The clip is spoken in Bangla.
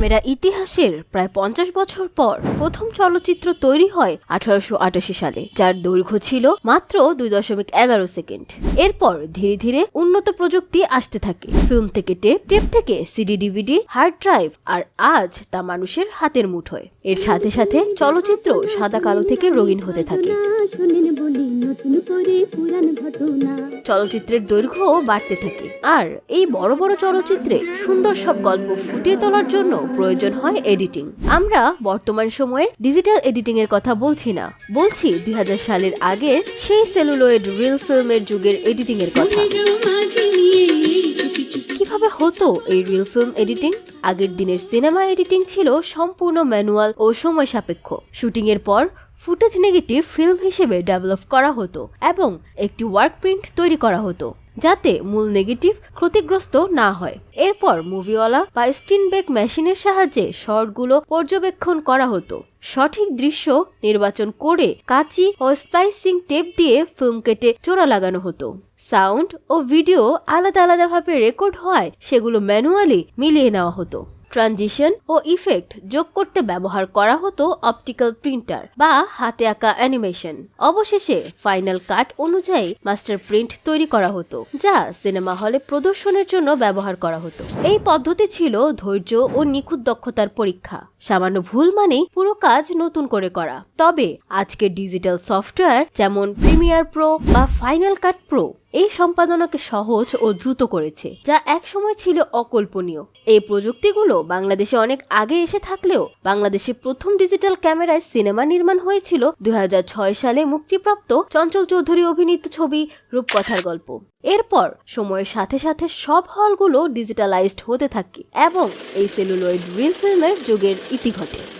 ক্যামেরা ইতিহাসের প্রায় পঞ্চাশ বছর পর প্রথম চলচ্চিত্র তৈরি হয় আঠারোশো আটাশি সালে, যার দৈর্ঘ্য ছিল মাত্র দুই দশমিক এগারো সেকেন্ড। এরপর ধীরে ধীরে উন্নত প্রযুক্তি আসতে থাকে। ফিল্ম থেকে টেপ টেপ থেকে সিডি, ডিভিডি, হার্ড ড্রাইভ, আর আজ তা মানুষের হাতের মুঠোয়। এর সাথে সাথে চলচ্চিত্র সাদা কালো থেকে রঙিন হতে থাকে। চলচ্চিত্রের দৈর্ঘ্য বাড়তে থাকে। আর এই বড় বড় চলচ্চিত্রে সুন্দর সব গল্প ফুটিয়ে তোলার জন্য প্রয়োজন হয় এডিটিং আমরা বর্তমান সময়ে ডিজিটাল এডিটিং এর কথা বলছি না। বলছি দুই হাজার সালের আগে সেই সেলুলয়েড রিল ফিল্মের যুগের এডিটিং এর কথা। কীভাবে হতো এই রিল ফিল্ম এডিটিং আগের দিনের সিনেমা এডিটিং ছিল সম্পূর্ণ ম্যানুয়াল ও সময় সাপেক্ষ। শুটিং এর পর ফুটেজ নেগেটিভ ফিল্ম হিসেবে ডেভেলপ করা হতো এবং একটি ওয়ার্ক প্রিন্ট তৈরি করা হতো, যাতে মূল নেগেটিভ ক্ষতিগ্রস্ত না হয়। এরপর মুভিওয়ালা বা স্টিন স্টিনবেক মেশিনের সাহায্যে শর্টগুলো পর্যবেক্ষণ করা হতো। সঠিক দৃশ্য নির্বাচন করে কাঁচি ও স্পাইসিং টেপ দিয়ে ফিল্ম কেটে চোরা লাগানো হতো। সাউন্ড ও ভিডিও আলাদা আলাদাভাবে রেকর্ড হয় সেগুলো ম্যানুয়ালি মিলিয়ে নেওয়া হতো। ট্রানজিশন ও ইফেক্ট যোগ করতে ব্যবহার করা হতো অপটিক্যাল প্রিন্টার বা হাতে আঁকা অ্যানিমেশন। অবশেষে ফাইনাল কাট অনুযায়ী মাস্টার প্রিন্ট তৈরি করা হতো, যা সিনেমা হলে প্রদর্শনের জন্য ব্যবহার করা হতো। এই পদ্ধতি ছিল ধৈর্য ও নিখুঁত দক্ষতার পরীক্ষা। সামান্য ভুল মানেই পুরো কাজ নতুন করে করা। তবে আজকের ডিজিটাল সফটওয়্যার, যেমন প্রিমিয়ার প্রো বা ফাইনাল কাট প্রো এই সম্পাদনাকে সহজ ও দ্রুত করেছে, যা একসময় ছিল অকল্পনীয়। এই প্রযুক্তিগুলো বাংলাদেশে অনেক আগে এসে থাকলেও বাংলাদেশে প্রথম ডিজিটাল ক্যামেরায় সিনেমা নির্মাণ হয়েছিল দুই হাজার ছয় সালে মুক্তিপ্রাপ্ত চঞ্চল চৌধুরী অভিনীত ছবি রূপকথার গল্প। এরপর সময়ের সাথে সাথে সব হলগুলো ডিজিটালাইজড হতে থাকে এবং এই সেলুলয়েড রিল ফিল্মের যুগের ইতি ঘটে।